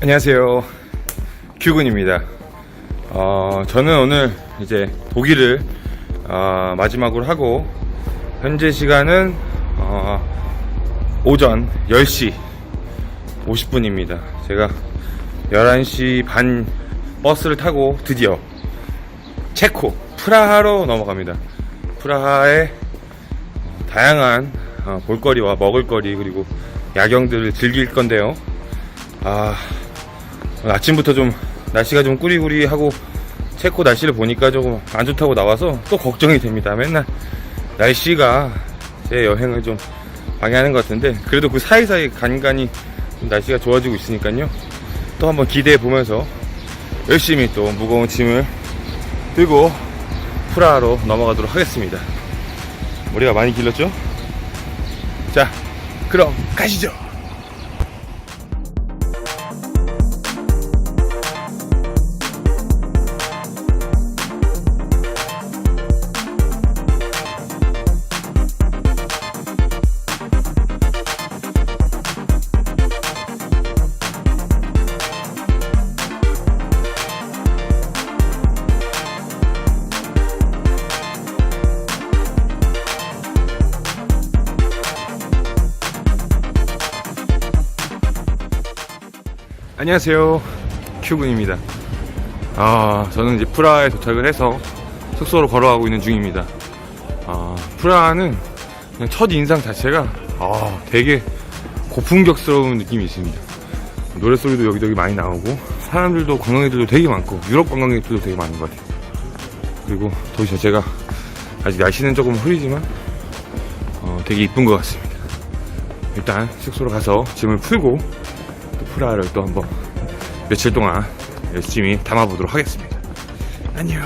안녕하세요. 큐군입니다. 어, 저는 오늘 이제 독일을 어, 마지막으로 하고 현재 시간은 어, 오전 10시 50분입니다. 제가 11시 반 버스를 타고 드디어 체코 프라하로 넘어갑니다. 프라하의 다양한 어, 볼거리와 먹을거리 그리고 야경들을 즐길 건데요. 아 아침부터 좀 날씨가 좀 꾸리꾸리하고 체코 날씨를 보니까 조금 안 좋다고 나와서 또 걱정이 됩니다. 맨날 날씨가 제 여행을 좀 방해하는 것 같은데 그래도 그 사이사이 간간히 좀 날씨가 좋아지고 있으니까요. 또 한번 기대해 보면서 열심히 또 무거운 짐을 들고 프라하로 넘어가도록 하겠습니다. 머리가 많이 길렀죠? 자, 그럼 가시죠. 안녕하세요. 큐군입니다. 아, 저는 이제 프라하에 도착을 해서 숙소로 걸어가고 있는 중입니다. 아, 프라하는 그냥 첫 인상 자체가 아, 되게 고풍격스러운 느낌이 있습니다. 노래소리도 여기저기 많이 나오고 사람들도 관광객들도 되게 많고 유럽 관광객들도 되게 많은 것 같아요. 그리고 도시 자체가 아직 날씨는 조금 흐리지만 어, 되게 이쁜 것 같습니다. 일단 숙소로 가서 짐을 풀고 또 프라하를 또 한번 며칠 동안 열심히 담아보도록 하겠습니다. 안녕.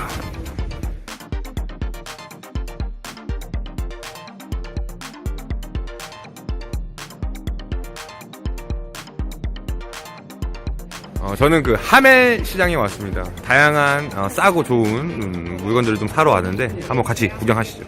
어, 저는 그 하멜 시장에 왔습니다. 다양한 어, 싸고 좋은 음, 물건들을 좀 사러 왔는데 한번 같이 구경하시죠.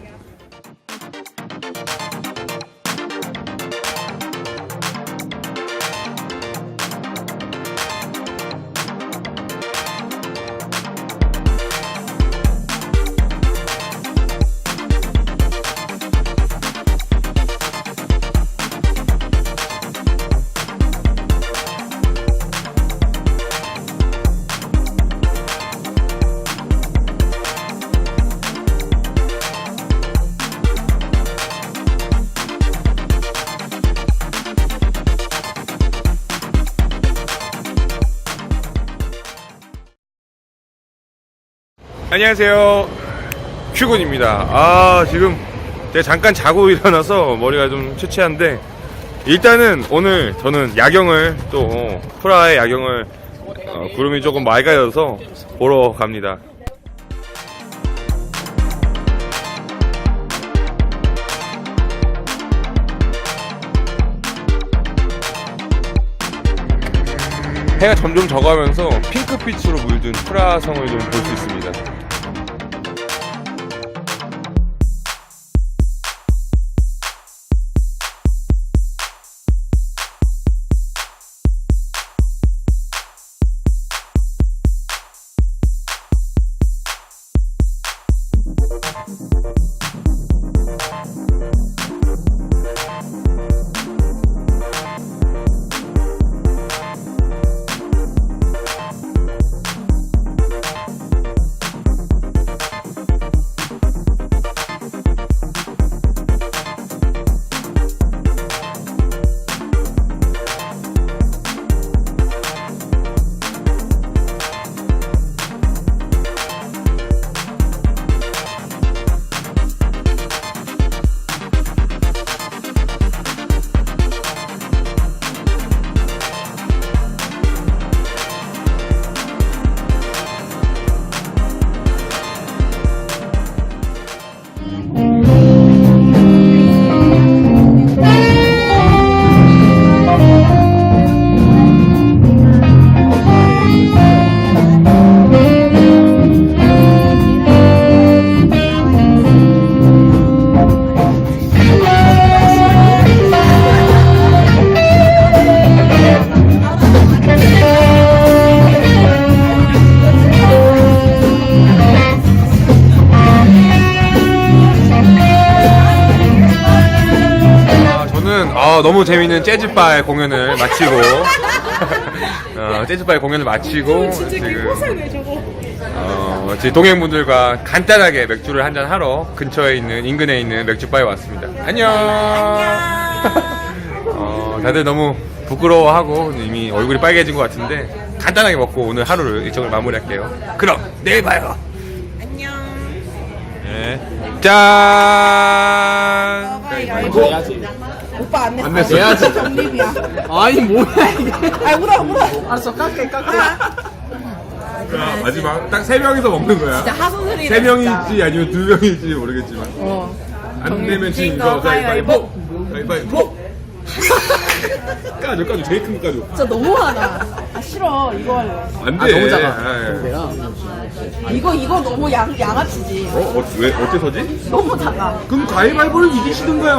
안녕하세요. 큐군입니다. 아, 지금 제가 잠깐 자고 일어나서 머리가 좀 초췌한데, 일단은 오늘 저는 야경을 또, 프라하의 야경을, 어, 구름이 조금 맑아져서 보러 갑니다. 해가 점점 져가면서 핑크빛으로 물든 프라하 성을 좀 볼 수 있습니다. 너무 재밌는 재즈바의 공연을 마치고 어, 재즈바의 공연을 마치고 지금 어, 제 동행분들과 간단하게 맥주를 한잔 하러 근처에 있는 인근에 있는 맥주바에 왔습니다. 안녕. 어, 다들 너무 부끄러워하고 이미 얼굴이 빨개진 것 같은데 간단하게 먹고 오늘 하루를 일정을 마무리할게요. 그럼 내일 봐요. 안녕. 네. 짠. 오빠 안 냈어. 안 냈어. 해야지. 정립이야. 아니 뭐야 이게 아 울어 울어. 알았어 깎게 깎게 자, 마지막 딱 세 명이서 먹는 거야. 진짜 하소들이. 세 명일지 아니면 두 명일지 모르겠지만 어. 안 내면 진 진거 거 가위바위보 가위바위보 까줘 까줘 제일 큰 거 까줘 진짜 너무하다. 아 싫어 이거 할래. 안 돼 아 너무 작아 아, 예. 내가 이거 이거 너무 양 양아치지. 어? 어? 왜? 어째서지? 너무 작아. 그럼 가위바위보를 이기시던가요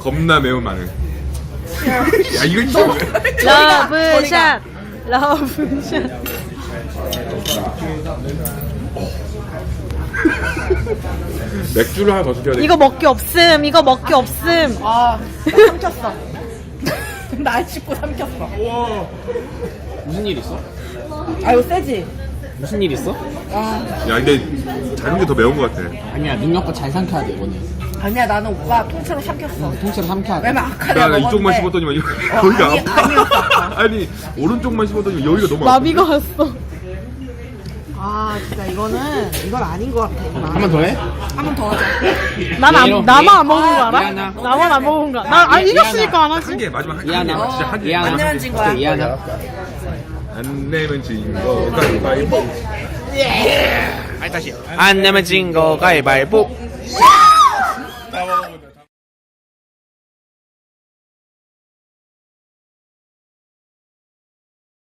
겁나 매운 마늘 야 이거 진짜 왜- 러브샷 러브샷 맥주를 하나 더 시켜야 돼 이거 먹기 없음 이거 먹기 없음 아, 나 삼켰어. 날 씹고 삼켰어. 우와 무슨 일 있어? 아 이거 세지. 무슨 일 있어? 아야 근데 작은 게 더 매운 것 같아 아니야 능력껏 잘 삼켜야 돼 이거는 아니야 나는 오빠 통째로 삼켰어. 통째로 삼켜야 돼 왜냐면 아까 내가 나 먹었는데. 이쪽만 씹었더니만 여기, 어, 여기가 아니, 아파 아까. 아니 오른쪽만 씹었더니 여기가 너무 아파 마비가 왔어 아 진짜 이거는 이건 아닌 것 같아. 한 번 더 해? 한 번 더 하자. 난 안, 나만 예. 안 먹은 거 알아? 미안하. 나만 안 먹은 거야 나 아, 예, 이겼으니까 안한 하지 개 마지막 한 개. 이하나 한 개, 진짜 한 개. 이하나 안 내면 진 거야. 이하나 안 내면 진 거 가위바위보 안 내면 진거 가위바위보